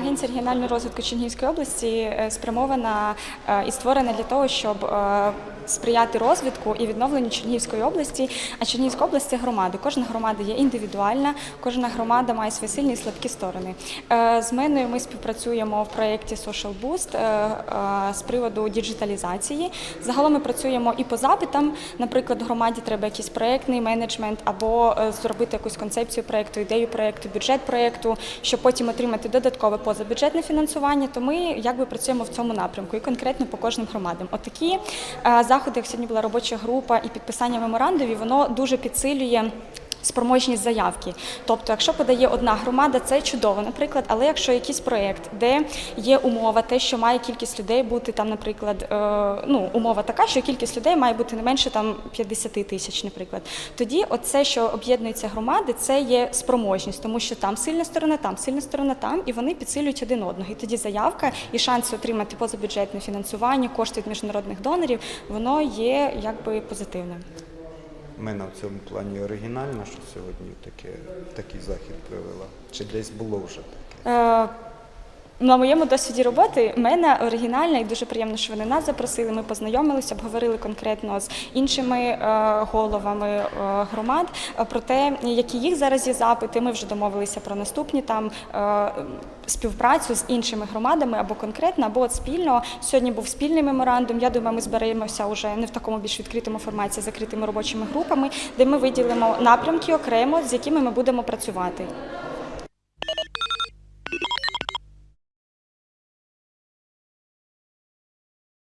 Агенція регіонального розвитку Чернігівської області е, спрямована е, і створена для того, щоб е, сприяти розвитку і відновленню Чернігівської області. А Чернігівська область це громади. Кожна громада є індивідуальна, кожна громада має свої сильні і слабкі сторони. З меною ми співпрацюємо в проєкті Social Boost з приводу діджиталізації. Загалом ми працюємо і по запитам. Наприклад, громаді треба якийсь проєктний менеджмент або зробити якусь концепцію проєкту, ідею проєкту, бюджет проєкту, щоб потім отримати додаткове позабюджетне фінансування. То ми якби працюємо в цьому напрямку і конкретно по кожним громадам. Отакі е, заходи, як сьогодні була робоча група і підписання меморандумів, воно дуже підсилює. Спроможність заявки. Тобто, якщо подає одна громада, це чудово, наприклад, але якщо якийсь проєкт, де є умова, те, що має кількість людей бути там, наприклад, е, ну умова така, що кількість людей має бути не менше там 50 тисяч, наприклад, тоді оце, що об'єднуються громади, це є спроможність, тому що там сильна сторона, там сильна сторона, там, і вони підсилюють один одного. І тоді заявка і шанси отримати позабюджетне фінансування, кошти від міжнародних донорів, воно є якби позитивним. Мене в цьому плані оригінально, що сьогодні таке, такий захід провела. Чи десь було вже таке? На моєму досвіді роботи мене оригінальна і дуже приємно, що вони нас запросили. Ми познайомилися, обговорили конкретно з іншими е, головами е, громад про те, які їх зараз є запити. Ми вже домовилися про наступні там е, співпрацю з іншими громадами або конкретно, або от спільно. Сьогодні був спільний меморандум. Я думаю, ми зберемося вже не в такому більш відкритому форматі, закритими робочими групами, де ми виділимо напрямки окремо, з якими ми будемо працювати.